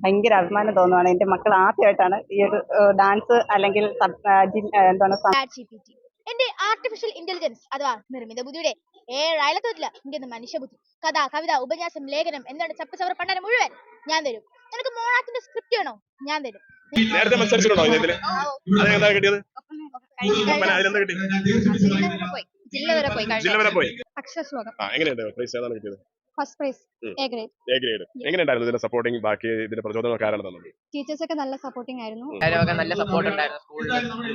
ഭയങ്കര അഭിമാനം തോന്നുവാണ്. എന്റെ മക്കൾ ആദ്യമായിട്ടാണ് ഈ ഒരു ഡാൻസ് അല്ലെങ്കിൽ എന്താണ്. എന്റെ ആർട്ടിഫിഷ്യൽ ഇന്റലിജൻസ് അഥവാ നിർമ്മിത ബുദ്ധിയുടെ ഏഴായാല തോറ്റില്ല എന്റെ മനുഷ്യബുദ്ധി. കഥ കവിത ഉപന്യാസം ലേഖനം എന്താണ് ചപ്പച്ചവർ പണ്ടാരം മുഴുവൻ ഞാൻ തരും. നിനക്ക് മോണാക്കിന്റെ സ്ക്രിപ്റ്റ് വേണോ? ഞാൻ തരും. നേരത്തെ മത്സരിച്ചിട്ടുണ്ടോ ഇതിൽ അതെന്താ കിട്ടിയത്? ഒപ്പന അതിലെന്താ കിട്ടി? ജില്ല വരെ പോയി. ജില്ല വരെ പോയി. അക്ഷരശ്ലോകം. ആ എങ്ങനെയുണ്ട്? പ്രൈസ് ഏതാണ് കിട്ടിയത്? First prize. A grade. A grade. എങ്ങനെയുണ്ടായിരുന്നു ഇതിന്റെ സപ്പോർട്ടിങ് ബാക്കി ഇതിന്റെ പ്രചോദനം ആരാണ് തന്നത്? ടീച്ചേഴ്സ് ഒക്കെ നല്ല സപ്പോർട്ടിംഗ് ആയിരുന്നു. നല്ല സപ്പോർട്ട് ഉണ്ടായിരുന്നു.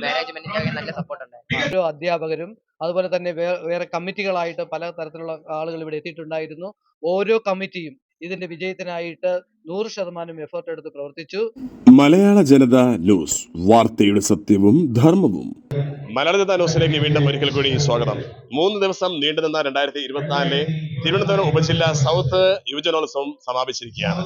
മാനേജ്മെന്റിന്റെ നല്ല സപ്പോർട്ട് ഉണ്ടായിരുന്നു. ഓരോ അധ്യാപകരും അതുപോലെ തന്നെ വേറെ കമ്മിറ്റികളായിട്ട് പല തരത്തിലുള്ള ആളുകൾ ഇവിടെ എത്തിയിട്ടുണ്ടായിരുന്നു. ഓരോ കമ്മിറ്റിയും ഇതിന്റെ വിജയത്തിനായിട്ട് നൂറ് ശതമാനം എഫേർട്ട് എടുത്ത് പ്രവർത്തിച്ചു. മലയാള ജനത ന്യൂസ് വാർത്തയുടെ സത്യവും ധർമ്മവും. മലയാള ജനതാ ന്യൂസിലേക്ക് വീണ്ടും ഒരിക്കൽ കൂടി സ്വാഗതം. മൂന്ന് ദിവസം നീണ്ടുനിന്ന രണ്ടായിരത്തി ഇരുപത്തിനാലിലെ തിരുവനന്തപുരം ഉപജില്ല സൗത്ത് യുവജനോത്സവം സമാപിച്ചിരിക്കുകയാണ്.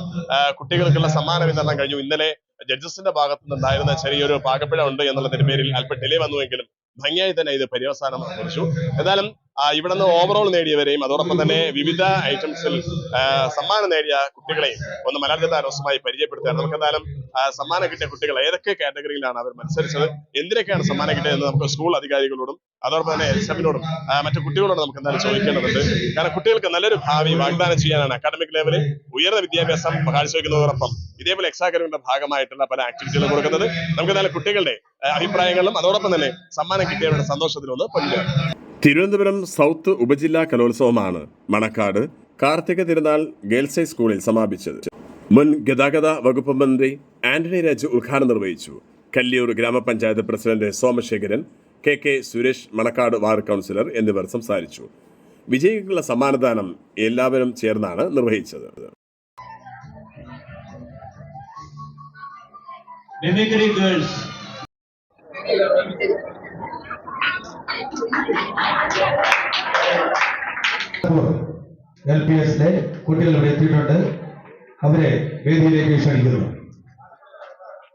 കുട്ടികൾക്കുള്ള സമ്മാന വിതരണം കഴിഞ്ഞു. ഇന്നലെ ജഡ്ജസിന്റെ ഭാഗത്തു നിന്നുണ്ടായിരുന്ന ചെറിയൊരു പാകപ്പിഴ ഉണ്ട് എന്നുള്ളതിന്റെ പേരിൽ അല്പം ഡിലേ വന്നുവെങ്കിലും ഭംഗിയായി തന്നെ ഇത് പര്യവസാനം കുറിച്ചു എന്നാലും ആ, ഇവിടെ നിന്ന് ഓവറോൾ നേടിയവരെയും അതോടൊപ്പം തന്നെ വിവിധ ഐറ്റംസിൽ സമ്മാനം നേടിയ കുട്ടികളെയും ഒന്ന് മലയാളത്തിൽ താരോസമായി പരിചയപ്പെടുത്തുകയാണ്. നമുക്ക് എന്തായാലും സമ്മാനം കിട്ടിയ കുട്ടികൾ ഏതൊക്കെ കാറ്റഗറിയിലാണ് അവർ മത്സരിച്ചത് എന്തിനൊക്കെയാണ് സമ്മാനം കിട്ടിയതെന്ന് നമുക്ക് സ്കൂൾ അധികാരികളോടും അതോടൊപ്പം തന്നെ എമ്മിനോടും മറ്റു കുട്ടികളോടും നമുക്ക് എന്തായാലും ചോദിക്കേണ്ടതുണ്ട്. കാരണം കുട്ടികൾക്ക് നല്ലൊരു ഭാവി വാഗ്ദാനം ചെയ്യാനാണ് അക്കാഡമിക് ലെവലിൽ ഉയർന്ന വിദ്യാഭ്യാസം കാഴ്ചവെക്കുന്നതോടൊപ്പം ഇതേപോലെ എക്സാ ഭാഗമായിട്ടുള്ള പല ആക്ടിവിറ്റികളും കൊടുക്കുന്നത്. നമുക്ക് എന്തായാലും കുട്ടികളുടെ അഭിപ്രായങ്ങളും അതോടൊപ്പം തന്നെ സമ്മാനം കിട്ടിയവരുടെ സന്തോഷത്തിലൊന്ന് പങ്കുവയ്ക്കാം തിരുവനന്തപുരം സൗത്ത് ഉപജില്ലാ കലോത്സവമാണ് മണക്കാട് കാർത്തിക തിരുനാൾ ഗേൾസ് ഹൈ സ്കൂളിൽ സമാപിച്ചത്. മുൻ ഗതാഗത വകുപ്പ് മന്ത്രി ആന്റണി രാജു ഉദ്ഘാടനം നിർവഹിച്ചു. കല്ലിയൂർ ഗ്രാമപഞ്ചായത്ത് president Somasekharan K K Suresh Manakkad ward councillor എന്നിവർ സംസാരിച്ചു. വിജയികൾക്കുള്ള സമ്മാനദാനം എല്ലാവരും ചേർന്നാണ് നിർവഹിച്ചത്. Mimicry. എൽ പി എസിലെ കുട്ടികൾ ഇവിടെ എത്തിയിട്ടുണ്ട്. അവരെ വേദിയിലേക്ക് ക്ഷണിക്കുന്നു.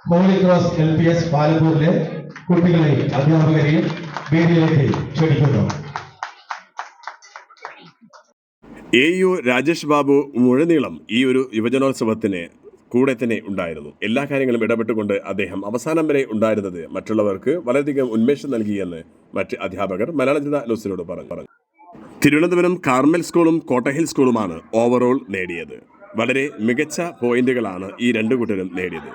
Holy cross L P S പാലപ്പൂരിലെ കുട്ടികളെയും അധ്യാപകരെയും വേദിയിലേക്ക് ക്ഷണിക്കുന്നു. എ യു രാജേഷ് ബാബു മുഴനീളം ഈ ഒരു യുവജനോത്സവത്തിന് കൂടെ തന്നെ ഉണ്ടായിരുന്നു. എല്ലാ കാര്യങ്ങളും ഇടപെട്ടുകൊണ്ട് അദ്ദേഹം അവസാനം വരെ ഉണ്ടായിരുന്നത് മറ്റുള്ളവർക്ക് വളരെയധികം ഉന്മേഷം നൽകിയെന്ന് മറ്റ് അധ്യാപകർ മലയാള ജനത ന്യൂസിനോട് പറഞ്ഞു. തിരുവനന്തപുരം കാർമൽ സ്കൂളും കോട്ടഹിൽ സ്കൂളുമാണ് ഓവറോൾ നേടിയത്. വളരെ മികച്ച പോയിന്റുകളാണ് ഈ രണ്ടു കൂട്ടരും നേടിയത്.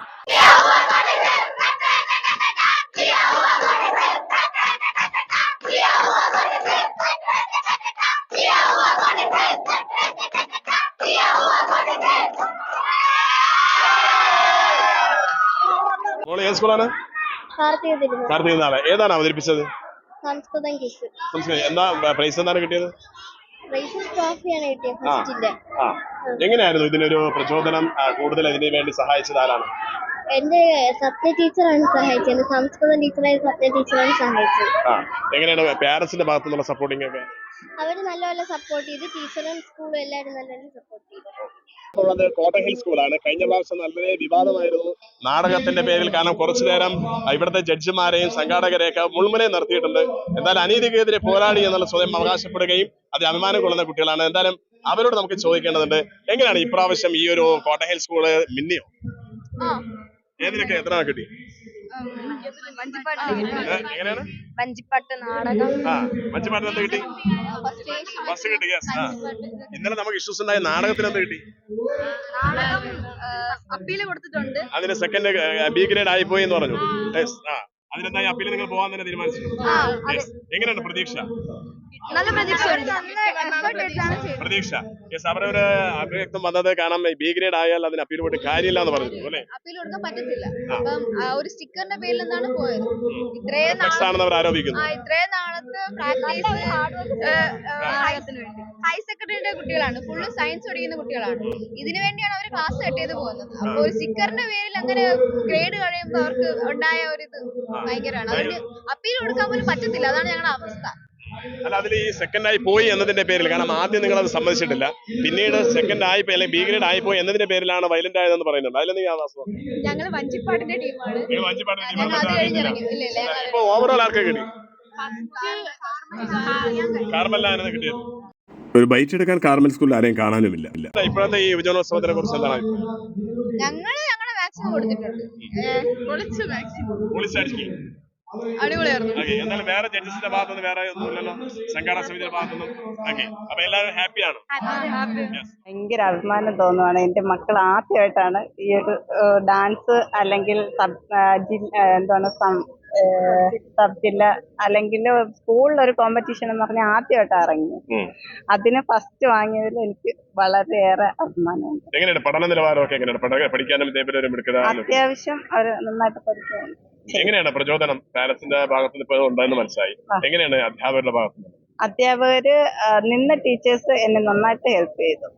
ഏത് സ്കൂളാണ്? കാർത്തിക ഏതാണ് അവതരിപ്പിച്ചത്? സംസ്കൃതം സംസ്കൃതം. എന്താ പ്രൈസ് എന്താണ് കിട്ടിയത്? പ്രൈസ് ട്രോഫിയാണ് കിട്ടിയത്. ഫസ്റ്റിന്റെ ആ. എങ്ങനെയായിരുന്നു ഇതിനൊരു പ്രചോദനം ആ, കൂടുതൽ ഇതിന് വേണ്ടി സഹായിച്ചത് ആരാണ്? എന്റെ സത്യ ടീച്ചറാണ് സഹായിച്ചത്. സംസ്കൃതം ടീച്ചറായ സത്യ ടീച്ചറാണ് സഹായിച്ചത്. ആ. എങ്ങനെയാണ് പാരന്റ്സിന്റെ ഭാഗത്തു നിന്നുള്ള സപ്പോർട്ടിംഗ് ഒക്കെ? അവർ നല്ലപോലെ സപ്പോർട്ട് ചെയ്ത്. ടീച്ചറും സ്കൂളും എല്ലാവരും നല്ലപോലെ സപ്പോർട്ട് ഉള്ളത് കോട്ടഹിൽ സ്കൂളാണ്. കഴിഞ്ഞ പ്രാവശ്യം നല്ല വിവാദമായിരുന്നു. നാടകത്തിന്റെ പേരിൽ കാരണം കുറച്ചു നേരം ഇവിടുത്തെ ജഡ്ജിമാരെയും സംഘാടകരെയൊക്കെ മുൾമുനെ നിർത്തിയിട്ടുണ്ട്. എന്തായാലും അനീതിക്കെതിരെ പോരാടി എന്നുള്ള സ്വയം അവകാശപ്പെടുകയും അത് അഭിമാനം കൊള്ളുന്ന കുട്ടികളാണ്. എന്തായാലും അവരോട് നമുക്ക് ചോദിക്കേണ്ടതുണ്ട് എങ്ങനെയാണ് ഇപ്രാവശ്യം ഈ ഒരു കോട്ടഹിൽ സ്കൂൾ മിന്നിയോ? ഏതിനൊക്കെ എത്ര കിട്ടി? എങ്ങനെയാണ്? വഞ്ചിപ്പാട്ട് നാടകം. ആ മഞ്ചുപാട്ടിന് എന്ത് കിട്ടി? ഫസ്റ്റ് കിട്ടി യെസ് ആ. ഇന്നലെ നമുക്ക് ഇഷ്യൂസ് ഉണ്ടായ നാടകത്തിന് എന്ത് കിട്ടി? അപ്പീൽ കൊടുത്തിട്ടുണ്ട്. അതിന് സെക്കൻഡ് ബി ഗ്രേഡ് ആയി പോയി എന്ന് പറഞ്ഞു. ആ. അതിനെന്തായി അപ്പീൽ നിങ്ങൾ പോകാൻ തന്നെ തീരുമാനിച്ചു എങ്ങനെയാണ് പ്രതീക്ഷ? നല്ല പ്രതീക്ഷയുണ്ട് പ്രതീക്ഷ. യെസ് അവരൊരു അഭിവ്യക്തം വന്നത് കാരണം ബി ഗ്രേഡ് ആയാൽ അതിന് അപ്പീൽ പോയിട്ട് കാര്യമില്ല എന്ന് പറഞ്ഞു. അല്ലേ? അപ്പീൽ കൊടുക്കാൻ പറ്റത്തില്ല. അപ്പം ഒരു സ്റ്റിക്കറിന്റെ പേരിൽ നിന്നാണ് പോയത്. ഇത്രയും ടെക്സ്റ്റ് ആണെന്ന് അവർ ആരോപിക്കുന്നു. ഇത്രയും നാളത്തെ പ്രാക്ടീസ് ഹൈ സെക്കൻഡറിയുടെ കുട്ടികളാണ്. ഫുള്ള് സയൻസ് പഠിക്കുന്ന കുട്ടികളാണ്. ഇതിനു വേണ്ടിയാണ് അവർ ക്ലാസ് കട്ട് ചെയ്ത് പോകുന്നത്. അപ്പൊ ഒരു സ്റ്റിക്കറിന്റെ പേരിൽ അങ്ങനെ ഗ്രേഡ് കഴിയുമ്പോൾ അവർക്ക് ഉണ്ടായ ഒരു ഇത്. ഭയങ്കരമാണ്. അതിന് അപ്പീൽ കൊടുക്കാൻ പോലും പറ്റത്തില്ല. അതാണ് ഞങ്ങളുടെ അവസ്ഥ. അല്ല അതിൽ ഈ സെക്കൻഡ് ആയി പോയി എന്നതിന്റെ പേരിൽ കാരണം ആദ്യം നിങ്ങൾ അത് സമ്മതിച്ചിട്ടില്ല. പിന്നീട് സെക്കൻഡ് ആയി പോയി അല്ലെങ്കിൽ ബി ഗ്രേഡ് ആയി പോയി എന്നതിന്റെ പേരിലാണ് വയലന്റ് ആയതെന്ന് പറയുന്നുണ്ട്. അതിലെന്തെങ്കിലും ടീമാണ്. ഞങ്ങൾ ഇപ്പൊ ഓവറോൾ ആർക്കാ കിട്ടി? കാർമലാണ് കിട്ടിയത്? ഒരു ബൈറ്റ് എടുക്കാൻ കാർമൽ സ്കൂളിൽ ആരെയും കാണാനുമില്ല. ഇല്ല ഇപ്പോഴത്തെ ഈ യുവജനോത്സവത്തിനെ കുറിച്ച് എന്താണ് അഭിപ്രായം? മാക്സിമം കൊടുത്തിട്ടുണ്ട്. പൊളിച്ചു മാക്സിമം. പൊളിച്ചടിക്കും അടിപൊളിയായിരുന്നു. എന്നാലും വേറെ ജഡ്ജസിന്റെ ഭാഗത്തുനിന്ന് വേറെ ഒന്നുമില്ലല്ലോ. സംഘാടന സമിതിയുടെ ഭാഗത്തുനിന്നും. ഓക്കെ അപ്പൊ എല്ലാവരും ഹാപ്പിയാണ്. ഭയങ്കര അഭിമാനം തോന്നുവാണ്. എന്റെ മക്കൾ ആദ്യമായിട്ടാണ് ഈ ഒരു ഡാൻസ് അല്ലെങ്കിൽ എന്താണ് സബ് ജില്ല അല്ലെങ്കിൽ സ്കൂളിൽ ഒരു കോമ്പറ്റീഷൻ എന്ന് പറഞ്ഞാൽ ആദ്യമായിട്ടാണ് ഇറങ്ങി അതിന് ഫസ്റ്റ് വാങ്ങിയതിൽ എനിക്ക് വളരെയേറെ അഭിമാനമുണ്ട്. എങ്ങനെയാണ് പഠന നിലവാരമൊക്കെ എങ്ങനെയാണ് പഠിക്കാനും അത്യാവശ്യം അവർ നന്നായിട്ട് പഠിക്കുന്നുണ്ട്. എങ്ങനെയാണ് പ്രചോദനം? പാരന്റ്സിന്റെ ഇപ്പോൾ ഉണ്ടെന്ന് മനസ്സിലായി. എങ്ങനെയാണ് അധ്യാപകരുടെ ഭാഗത്ത് അധ്യാപകര് നിന്ന ടീച്ചേഴ്സ് എന്നെ നന്നായിട്ട് ഹെൽപ്പ് ചെയ്തു.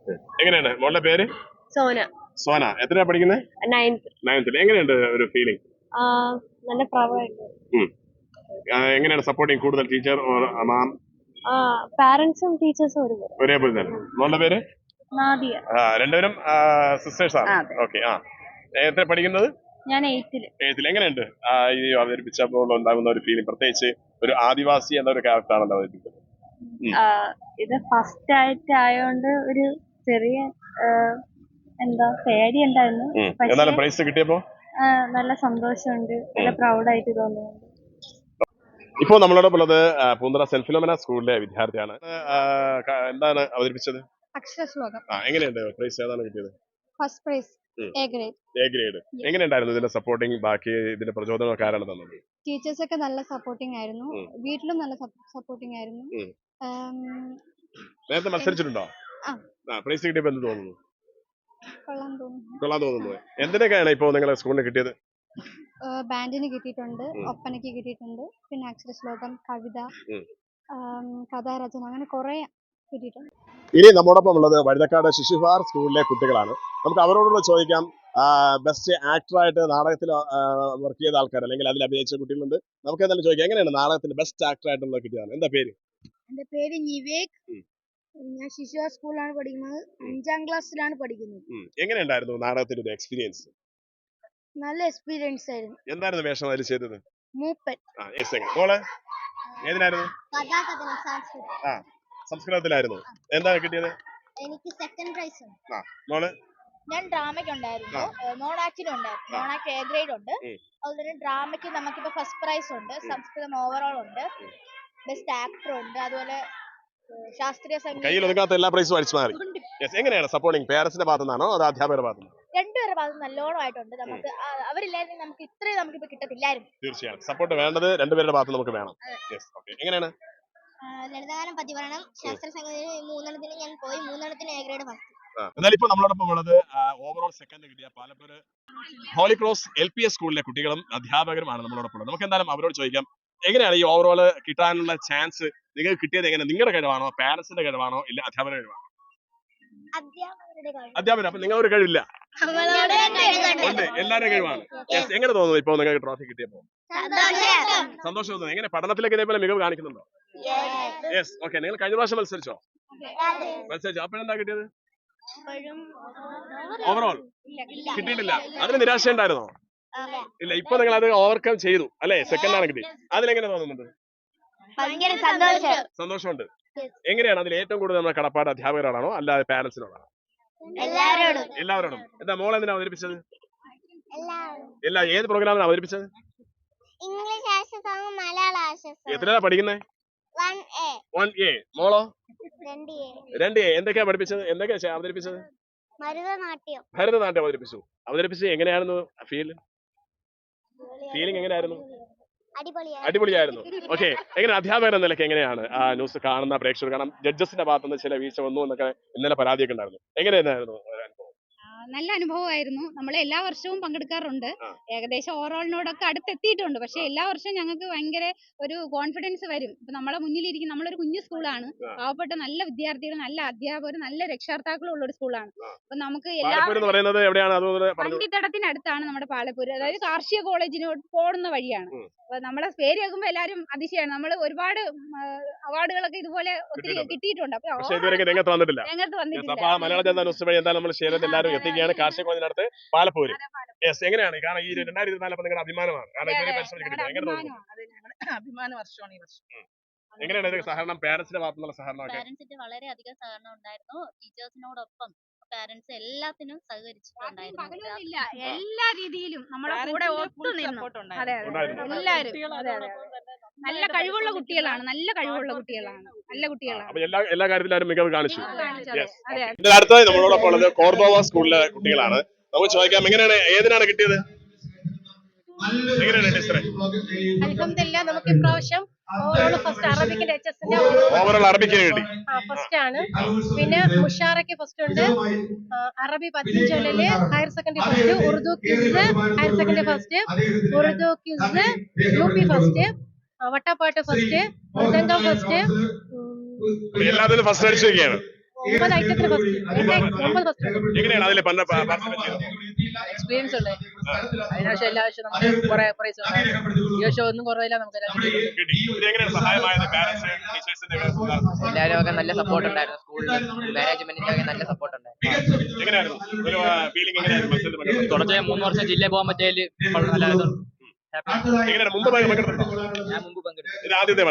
എങ്ങനെയാണ്? മോളുടെ പേര്? സോന. സോന. എത്രയാ പഠിക്കുന്നത് നയൻത്തിൽ എങ്ങനെയുണ്ട് ഒരു ഫീലിംഗ് നല്ല പ്രൗഡായിട്ട് എങ്ങനെയാണ് സപ്പോർട്ടിങ് കൂടുതൽ ടീച്ചർ മാം പാരന്റ്സും ടീച്ചേഴ്സും ഒരുപോലെ. ഒരേപോലെ തന്നെ. മോളുടെ പേര്? നാദിയ. ആ, രണ്ടുപേരും സിസ്റ്റേഴ്സ് ആണ്. ഓക്കെ ആ. എത്ര പഠിക്കുന്നത്? ഞാൻ എയ്ത്തിൽ എഴുത്തിൽ എങ്ങനെയുണ്ട്? ഈ അവതരിപ്പിച്ചപ്പോൾ ഉണ്ടാകുന്ന ഒരു ഫീലിംഗ് പ്രത്യേകിച്ച് ഒരു ആദിവാസി എന്ന ഒരു ക്യാരക്ടറാണ് അവതരിപ്പിക്കുന്നത്. ഇത് ഫസ്റ്റ് ആയിട്ട് ആയതുകൊണ്ട് ഒരു ചെറിയ എന്താ പേടി ഉണ്ടായിരുന്നു. എന്നാലും പ്രൈസ് കിട്ടിയപ്പോ? നല്ല സന്തോഷമുണ്ട്. നല്ല പ്രൗഡായിട്ട് തോന്നുന്നുണ്ട്. ഇപ്പോൾ നമ്മളോടൊപ്പം ഉള്ളത് പൂന്തറ സെൽഫിലോമന ഫിലോമന സ്കൂളിലെ വിദ്യാർത്ഥിയാണ്. എന്താണ് അവതരിപ്പിച്ചത്? അക്ഷരശ്ലോകം ആ എങ്ങനെയുണ്ട് പ്രൈസ് ഏതാണ് കിട്ടിയത്? First prize. A grade A grade എങ്ങനെയുണ്ടായിരുന്നു ഇതിന്റെ സപ്പോർട്ടിങ് ബാക്കി ഇതിന്റെ പ്രചോദനം ആരാണ് തന്നത്? ടീച്ചേഴ്സ് ഒക്കെ നല്ല സപ്പോർട്ടിംഗ് ആയിരുന്നു. വീട്ടിലും നല്ല സപ്പോർട്ടിംഗ് ആയിരുന്നു. നേരത്തെ മത്സരിച്ചിട്ടുണ്ടോ? പ്രൈസ് കിട്ടിയപ്പോ എന്ത് തോന്നുന്നു? കൊള്ളാൻ തോന്നുന്നു. എന്തിനൊക്കെയാണ് ഇപ്പോൾ നിങ്ങളെ സ്കൂളിന് കിട്ടിയത്? ബാൻഡിന് കിട്ടിയിട്ടുണ്ട്. ഒപ്പനയ്ക്ക് കിട്ടിയിട്ടുണ്ട്. പിന്നെ അക്ഷര ശ്ലോകം കവിത കഥാരചന അങ്ങനെ കുറെ കിട്ടിയിട്ടുണ്ട്. ഇനി നമ്മോടൊപ്പം ഉള്ളത് വഴുതക്കാട് ശിശുഹാർ സ്കൂളിലെ കുട്ടികളാണ്. നമുക്ക് അവരോടുള്ള ചോദിക്കാം ബെസ്റ്റ് ആക്ടറായിട്ട് നാടകത്തിൽ വർക്ക് ചെയ്ത ആൾക്കാർ അല്ലെങ്കിൽ അതിൽ അഭിനയിച്ച കുട്ടികളുണ്ട്. നമുക്ക് എന്തായാലും ചോദിക്കാം എങ്ങനെയാണ് നാടകത്തിന്റെ ബെസ്റ്റ് ആക്ടറായിട്ടുള്ള കിട്ടിയതാണ് എന്താ പേര്? എന്റെ പേര് നിവേക്. ഞാൻ ശിശു സ്കൂളിലാണ് പഠിക്കുന്നത്. അഞ്ചാം ക്ലാസ്സിലാണ് പഠിക്കുന്നത്. എങ്ങനെ എങ്ങനെയുണ്ടായിരുന്നു നാടകത്തിന്റെ ഒരു എക്സ്പീരിയൻസ് നല്ല എക്സ്പീരിയൻസ് ആയിരുന്നു. എന്തായിരുന്നു വേഷം അതിൽ ചെയ്തത്? മൂപ്പൻ. ആ എസ് എങ്ങനെ? മോൾ? ഏതിനായിരുന്നു? കഥാകഥന സംസ്കൃതം. ആ സംസ്കൃതത്തിലായിരുന്നു. എന്താണ് കിട്ടിയത്? എനിക്ക് സെക്കൻഡ് പ്രൈസ് ആ മോൾ? ഞാൻ ഡ്രാമയ്ക്ക് ഉണ്ടായിരുന്നു. നോൺ ആക്ടിനും ഉണ്ടായിരുന്നു. നോൺ ആക്ട് എ ഗ്രേഡ് ഉണ്ട്. ഉം. അതുപോലെ തന്നെ ഡ്രാമയ്ക്ക് നമുക്കിപ്പോ ഫസ്റ്റ് പ്രൈസ് ഉണ്ട്. സംസ്കൃതം ഓവറോൾ ഉണ്ട്. ബെസ്റ്റ് ആക്ടർ ഉണ്ട്. അതുപോലെ ശാസ്ത്രീയ കയ്യിൽ സംഗീതം. ഒതുങ്ങാത്ത എല്ലാ പ്രൈസും അടിച്ചു മാറി. യെസ് എങ്ങനെയാണ് സപ്പോർട്ടിങ് പേരൻസിന്റെ ഭാഗത്തു നിന്നാണോ അതോ അധ്യാപകരുടെ ഭാഗത്തു നിന്നാണോ? രണ്ടുപേരുടെ ഭാഗത്ത് നല്ലോണം ആയിട്ടുണ്ട്. നമുക്ക് ആ- അവരില്ലായിരുന്നെങ്കിൽ നമുക്ക് ഇത്രയും നമുക്കിപ്പോ കിട്ടത്തില്ലായിരുന്നു. തീർച്ചയായും സപ്പോർട്ട് വേണ്ടത് രണ്ടുപേരുടെ ഭാഗത്ത് നമുക്ക് വേണം. യെസ് ഓക്കെ എങ്ങനെയാണ്? ലളിതഗാനം പതിവരണം ശാസ്ത്ര സംഗീതം മൂന്നെണ്ണത്തിന് ഞാൻ പോയി മൂന്നെണ്ണത്തിന് എ ഗ്രേഡ് ഫസ്റ്റ് എന്നാൽ ഇപ്പോൾ നമ്മളോടൊപ്പം ഉള്ളത് ഓവറോൾ സെക്കൻഡ് കിട്ടിയ Palappur holy cross L P S സ്കൂളിലെ കുട്ടികളും അധ്യാപകരുമാണ് നമ്മളോടൊപ്പം ഉള്ളത്. നമുക്ക് എന്തായാലും അവരോട് ചോദിക്കാം. എങ്ങനെയാണ് ഈ ഓവറോൾ കിട്ടാനുള്ള ചാൻസ് നിങ്ങൾക്ക് കിട്ടിയത് എങ്ങനെ? നിങ്ങളുടെ കഴിവാണോ? പാരന്റ്സിന്റെ കഴിവാണോ? ഇല്ല അധ്യാപകരുടെ കഴിവാണോ? അധ്യാപകരുടെ അപ്പൊ നിങ്ങൾ ഒരു കഴിവില്ല ഉണ്ട് എല്ലാവരുടെ കഴിവാണ്. Yes, എങ്ങനെ തോന്നുന്നു ഇപ്പൊ നിങ്ങൾക്ക് ട്രോഫി കിട്ടിയപ്പോ? സന്തോഷം. സന്തോഷം തോന്നുന്നു. എങ്ങനെ പഠനത്തിലേക്ക് ഇതേപോലെ മികവ് കാണിക്കുന്നുണ്ടോ? യെസ് ഓക്കെ നിങ്ങൾ കഴിഞ്ഞ പ്രാവശ്യം മത്സരിച്ചോ? മത്സരിച്ചോ? അപ്പോഴെന്താ കിട്ടിയത്? ഓവറോൾ കിട്ടിയിട്ടില്ല. അതിന് നിരാശ ഉണ്ടായിരുന്നോ ഇല്ല ഇപ്പൊ നിങ്ങൾ അത് ഓവർകം ചെയ്തു അല്ലെ? സെക്കൻഡ് ആണ് കിട്ടി അതിലെങ്ങനെ തോന്നുന്നുണ്ട്? സന്തോഷമുണ്ട്. എങ്ങനെയാണ് അതിൽ ഏറ്റവും കൂടുതൽ നമ്മുടെ കടപ്പാട് അധ്യാപകരോടാണോ അല്ലാതെ പാരന്റ്സിനോടാണോ എല്ലാവരോടും എല്ലാവരോടും. എന്താ മോൾ എന്തിനാ അവതരിപ്പിച്ചത്? എല്ലാ ഏത് പ്രോഗ്രാമിനാണ് അവതരിപ്പിച്ചത്? എത്രയാ പഠിക്കുന്നേ? വൺ എ മോളോ? രണ്ട് എ എന്തൊക്കെയാ പഠിപ്പിച്ചത്? എന്തൊക്കെയാ അവതരിപ്പിച്ചത്? ഭരതനാട്യം. ഭരതനാട്യം അവതരിപ്പിച്ചു. അവതരിപ്പിച്ച് എങ്ങനെയായിരുന്നു ഫീൽ ഫീലിംഗ് എങ്ങനെയായിരുന്നു? അടിപൊളിയായി അടിപൊളിയായിരുന്നു. ഓക്കെ എങ്ങനെ അധ്യാപകർ എന്ന നിലയ്ക്ക് എങ്ങനെയാണ് ആ ന്യൂസ് കാണുന്ന പ്രേക്ഷകർ? കാരണം ജഡ്ജസിന്റെ ഭാഗത്തുനിന്ന് ചില വീഴ്ച വന്നു എന്നൊക്കെ ഇന്നലെ പരാതിയൊക്കെ ഉണ്ടായിരുന്നു. എങ്ങനെയായിരുന്നു നല്ല അനുഭവമായിരുന്നു. നമ്മൾ എല്ലാ വർഷവും പങ്കെടുക്കാറുണ്ട്. ഏകദേശം ഓവറോളിനോടൊക്കെ അടുത്തെത്തിയിട്ടുണ്ട്. പക്ഷെ എല്ലാ വർഷവും ഞങ്ങൾക്ക് ഭയങ്കര ഒരു കോൺഫിഡൻസ് വരും. ഇപ്പൊ നമ്മളെ മുന്നിലിരിക്കും നമ്മളൊരു കുഞ്ഞു സ്കൂളാണ്. പാവപ്പെട്ട നല്ല വിദ്യാർത്ഥികൾ നല്ല അധ്യാപകർ നല്ല രക്ഷകർത്താക്കളും ഉള്ള ഒരു സ്കൂളാണ്. അപ്പൊ നമുക്ക് പണ്ടിത്തടത്തിനടുത്താണ് എല്ലാ വണ്ടിത്തടത്തിനടുത്താണ് നമ്മുടെ പാലപ്പൂര്. അതായത് കാർഷിക കോളേജിനോട് പോകുന്ന വഴിയാണ്. അപ്പൊ നമ്മളെ പേര് കേൾക്കുമ്പോ എല്ലാരും അതിശയാണ്. നമ്മൾ ഒരുപാട് അവാർഡുകളൊക്കെ ഇതുപോലെ ഒത്തിരി കിട്ടിയിട്ടുണ്ട്. അപ്പൊ രംഗത്ത് വന്നിട്ടില്ല. രംഗത്ത് വന്നിട്ടില്ല. അപ്പൊ ആ മലയാള ജനത ന്യൂസ് വഴി എന്തായാലും നമ്മൾ എല്ലാവരും അതെ, അതെ. കാർഷിക കോളേജിനടുത്ത് പാലപ്പൂര്. യെസ് എങ്ങനെയാണ്? കാരണം ഈ രണ്ടായിരത്തി ഇരുപത്തിനാല് നിങ്ങളുടെ അഭിമാനമാണ്. കാരണം എങ്ങനെ തോന്നുന്നു? അഭിമാന വർഷമാണ് ഈ വർഷം. എങ്ങനെയാണ് ഇത് സഹകരണം? പാരന്റ്സിന്റെ ഭാഗത്തുനിന്നുള്ള സഹകരണമൊക്കെ? പാരന്റ്സിന്റെ വളരെയധികം സഹകരണം ഉണ്ടായിരുന്നു. ടീച്ചേഴ്സിനോടൊപ്പം പാരന്റ്സ് എല്ലാത്തിനും സഹകരിച്ചിട്ടുണ്ടായിരുന്നു എല്ലാ രീതിയിലും നമ്മുടെ കൂടെ. എല്ലാവരും. നല്ല കഴിവുള്ള കുട്ടികളാണ്. നല്ല കഴിവുള്ള കുട്ടികളാണ്. നല്ല കുട്ടികളാണ്. എല്ലാ എല്ലാ കാര്യത്തിലും ആരും മികവ് കാണിച്ചു. അടുത്ത നമ്മളോടൊപ്പം ഉള്ളത് കോർദോവ സ്കൂളിലെ കുട്ടികളാണ്. നമുക്ക് ചോദിക്കാം എങ്ങനെയാണ് ഏതിനാണ് കിട്ടിയത്? എങ്ങനെയാണ് ടീച്ചറെ? അൽഹംദുലില്ല നമുക്ക് ഇപ്രാവശ്യം ഓവറോൾ ഫസ്റ്റ് അറബിക്കിന്റെ എച്ച് എസിന്റെ ഓവറോൾ അറബിക്കിന് കിട്ടി ഫസ്റ്റ് ആണ്. പിന്നെ മുഷാറയ്ക്ക് ഫസ്റ്റ് ഉണ്ട്. ആ, അറബി പതിനഞ്ചൊല്ലിൽ higher secondary first Urdu quiz higher secondary first Urdu quiz U P first വട്ടപ്പാട്ട് ഫസ്റ്റ് മൃദംഗം ഫസ്റ്റ്. എല്ലാത്തിലും ഫസ്റ്റ് അടിച്ചിരിക്കുകയാണ് ഒമ്പത് ഐറ്റത്തിന് ഫസ്റ്റ് ഒമ്പത് ഫസ്റ്റ് എങ്ങനെയാണ് അതിൽ എക്സ്പീരിയൻസ് എല്ലാ വർഷവും നമുക്ക് കുറെ പ്രൈസ് ഈ വർഷം ഒന്നും കുറവില്ല നമുക്ക് എല്ലാവരും ഒക്കെ നല്ല സപ്പോർട്ട് ഉണ്ടായിരുന്നു. സ്കൂളിൽ മാനേജ്മെന്റിന്റെ ഒക്കെ നല്ല സപ്പോർട്ട് ഉണ്ടായിരുന്നു? തുടർച്ചയായി മൂന്ന് വർഷം ജില്ലയിൽ പോകാൻ പറ്റിയതിൽ. എങ്ങനെയാണ്? മുമ്പ് ഇത് ആദ്യത്തെ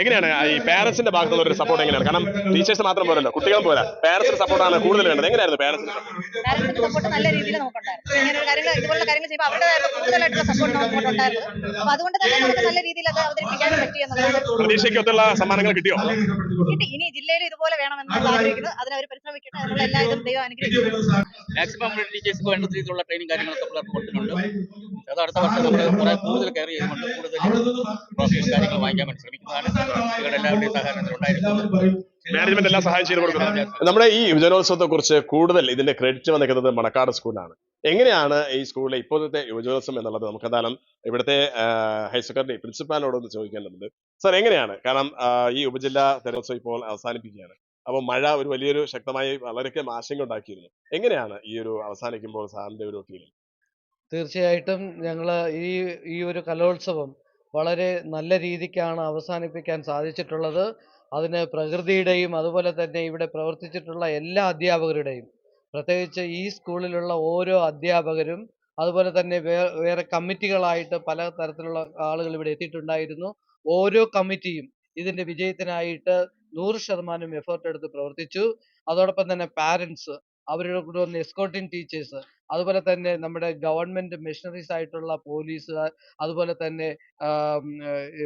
എങ്ങനെയാണ്? ഈ പാരന്റ്സിന്റെ ഭാഗത്തുള്ള ഒരു സപ്പോർട്ട് എങ്ങനെയാണ്? കാരണം ടീച്ചേഴ്സ് മാത്രം പോരല്ലോ. കുട്ടികളും പോരാ. പാരന്റ്സിന്റെ സപ്പോർട്ടാണ് കൂടുതൽ വേണ്ടത്. എങ്ങനെയായിരുന്നു പാരന്റ്സിന്റെ സപ്പോർട്ട് നല്ല രീതിയിൽ നമുക്കുണ്ടായിരുന്നു കാര്യങ്ങൾ ഇതുപോലുള്ള കാര്യങ്ങൾ ചെയ്യുമ്പോൾ അവരുടേതായിട്ടുള്ള കൂടുതലായിട്ടുള്ള സപ്പോർട്ട് നമുക്കുണ്ടായിരുന്നു അപ്പൊ അതുകൊണ്ട് തന്നെ നമുക്ക് നല്ല രീതിയിൽ അത് അവതരിപ്പിക്കാനും പറ്റി എന്നുള്ളത് പ്രതീക്ഷയ്ക്കൊത്തുള്ള സമ്മാനങ്ങൾ കിട്ടിയോ? കിട്ടി. ഇനി ജില്ലയിൽ ഇതുപോലെ വേണമെന്ന് ആഗ്രഹിക്കുന്നു അതിന് അവർ പരിശ്രമിക്കട്ടെ അതിനുള്ള എല്ലാ ഇതും ദൈവം അനുഗ്രഹിക്കും മാക്സിമം ടീച്ചേഴ്സ് വേണ്ട രീതിയിലുള്ള ട്രെയിനിങ് കാര്യങ്ങളൊക്കെ പിള്ളേർക്ക് കൊടുക്കുന്നുണ്ട് അത് അടുത്ത വർഷം നമ്മൾ കുറെ കൂടുതൽ കെയർ ചെയ്തുകൊണ്ട് കൂടുതൽ പ്രോസസ്സും കാര്യങ്ങൾ വാങ്ങിക്കാൻ വേണ്ടി ശ്രമിക്കുന്നതാണ് എല്ലാവരുടെയും സഹകരണത്തിൽ ഉണ്ടായിരിക്കുന്നത് മാനേജ്മെന്റ് എല്ലാം സഹായം ചെയ്ത് കൊടുക്കുന്നത് നമ്മുടെ ഈ യുവജനോത്സവത്തെ കുറിച്ച് കൂടുതൽ ഇതിന്റെ ക്രെഡിറ്റ് വന്നിരിക്കുന്നത് മണക്കാട് സ്കൂളിലാണ് എങ്ങനെയാണ് ഈ സ്കൂളിലെ ഇപ്പോഴത്തെ യുവജനോത്സവം എന്നുള്ളത് നമുക്ക് എന്തായാലും ഇവിടുത്തെ ഹയർ സെക്കൻഡറി പ്രിൻസിപ്പാലിനോടൊന്ന് ചോദിക്കേണ്ടതുണ്ട്. സാർ എങ്ങനെയാണ്? കാരണം ഈ ഉപജില്ലാ തെരഞ്ഞെടുപ്പ് ഇപ്പോൾ അവസാനിപ്പിക്കുകയാണ്. അപ്പോൾ മഴ ഒരു വലിയൊരു ശക്തമായി വളരെയൊക്കെ ആശങ്ക ഉണ്ടാക്കിയിരുന്നു എങ്ങനെയാണ് ഈ ഒരു അവസാനിക്കുമ്പോൾ സാറിന്റെ ഒരു ഫീലിംഗ് തീർച്ചയായിട്ടും ഞങ്ങൾ ഈ ഈ ഒരു കലോത്സവം വളരെ നല്ല രീതിക്കാണ് അവസാനിപ്പിക്കാൻ സാധിച്ചിട്ടുള്ളത്. അതിന് പ്രകൃതിയുടെയും അതുപോലെ തന്നെ ഇവിടെ പ്രവർത്തിച്ചിട്ടുള്ള എല്ലാ അധ്യാപകരുടെയും പ്രത്യേകിച്ച് ഈ സ്കൂളിലുള്ള ഓരോ അധ്യാപകരും അതുപോലെ തന്നെ വേറെ കമ്മിറ്റികളായിട്ട് പല തരത്തിലുള്ള ആളുകൾ ഇവിടെ എത്തിയിട്ടുണ്ടായിരുന്നു. ഓരോ കമ്മിറ്റിയും ഇതിന്റെ വിജയത്തിനായിട്ട് നൂറ് ശതമാനം എഫേർട്ട് എടുത്ത് പ്രവർത്തിച്ചു. അതോടൊപ്പം തന്നെ പാരൻസ് അവരുടെ കൂടെ വന്ന എസ്കോട്ടിംഗ് ടീച്ചേഴ്സ് അതുപോലെ തന്നെ നമ്മുടെ ഗവൺമെന്റ് മെഷീനറീസ് ആയിട്ടുള്ള പോലീസുകാർ അതുപോലെ തന്നെ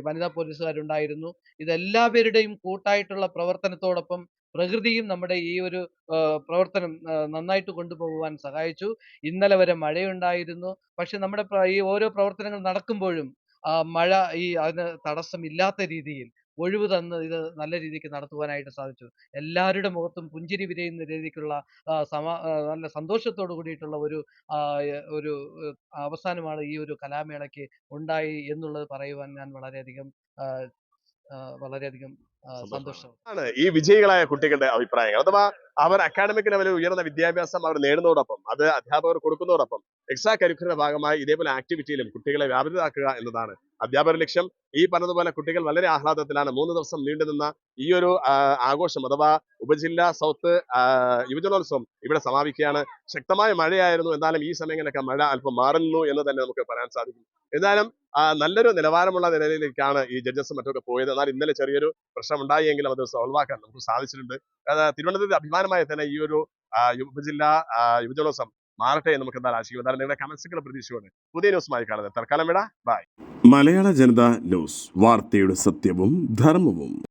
വനിതാ പോലീസുകാരുണ്ടായിരുന്നു. ഇതെല്ലാവരുടെയും കൂട്ടായിട്ടുള്ള പ്രവർത്തനത്തോടൊപ്പം പ്രകൃതിയും നമ്മുടെ ഈ ഒരു പ്രവർത്തനം നന്നായിട്ട് കൊണ്ടുപോകുവാൻ സഹായിച്ചു. ഇന്നലെ വരെ മഴയുണ്ടായിരുന്നു. പക്ഷെ നമ്മുടെ ഈ ഓരോ പ്രവർത്തനങ്ങൾ നടക്കുമ്പോഴും മഴ ഈ അതിന് തടസ്സമില്ലാത്ത രീതിയിൽ ഒഴിവ് തന്ന് ഇത് നല്ല രീതിക്ക് നടത്തുവാനായിട്ട് സാധിച്ചു. എല്ലാവരുടെ മുഖത്തും പുഞ്ചിരി വിരിയുന്ന രീതിക്കുള്ള സമാ നല്ല സന്തോഷത്തോട് കൂടിയിട്ടുള്ള ഒരു ഒരു അവസാനമാണ് ഈ ഒരു കലാമേളയ്ക്ക് ഉണ്ടായി എന്നുള്ളത് പറയുവാൻ ഞാൻ വളരെയധികം വളരെയധികം ആണ് ഈ വിജയികളായ കുട്ടികളുടെ അഭിപ്രായങ്ങൾ. അഥവാ അവർ അക്കാഡമിക് ലെവലിൽ ഉയർന്ന വിദ്യാഭ്യാസം അവർ നേടുന്നതോടൊപ്പം അത് അധ്യാപകർ കൊടുക്കുന്നതോടൊപ്പം എക്സ്ട്രാ കരിക്കുലറിന്റെ ഭാഗമായി ഇതേപോലെ ആക്ടിവിറ്റിയിലും കുട്ടികളെ വ്യാപൃതരാക്കുക എന്നതാണ് അധ്യാപക ലക്ഷ്യം. ഈ പറഞ്ഞതുപോലെ കുട്ടികൾ വളരെ ആഹ്ലാദത്തിലാണ് മൂന്ന് ദിവസം നീണ്ടുനിന്ന ഈ ഒരു ആഘോഷം അഥവാ ഉപജില്ല സൗത്ത് യുവജനോത്സവം ഇവിടെ സമാപിക്കുകയാണ്. ശക്തമായ മഴയായിരുന്നു. എന്നാലും ഈ സമയങ്ങളിലൊക്കെ മഴ അല്പം മാറുന്നു എന്ന് തന്നെ നമുക്ക് പറയാൻ സാധിക്കും. എന്നാലും നല്ലൊരു നിലവാരമുള്ള നിലയിലേക്കാണ് ഈ ജഡ്ജസ് മറ്റൊക്കെ പോയത്. എന്നാൽ ഇന്നലെ ചെറിയൊരു പ്രശ്നം ഉണ്ടായെങ്കിലും അത് സോൾവ് ആക്കാൻ നമുക്ക് സാധിച്ചിട്ടുണ്ട്. തിരുവനന്തപുരത്തെ അഭിമാനമായി തന്നെ ഈ ഒരു ഉപജില്ലാ യുവജനോത്സവം മാറട്ടെ എന്ന് നമുക്ക് എന്തായാലും ആശിക്കും. എന്തായാലും നിങ്ങളുടെ കമന്റ്സുകൾ പ്രതീക്ഷയോടെ പുതിയ ന്യൂസുമായി കാണുന്നത് തൽക്കാലം വിട. ബൈ മലയാള ജനത ന്യൂസ് വാർത്തയുടെ സത്യവും ധർമ്മവും.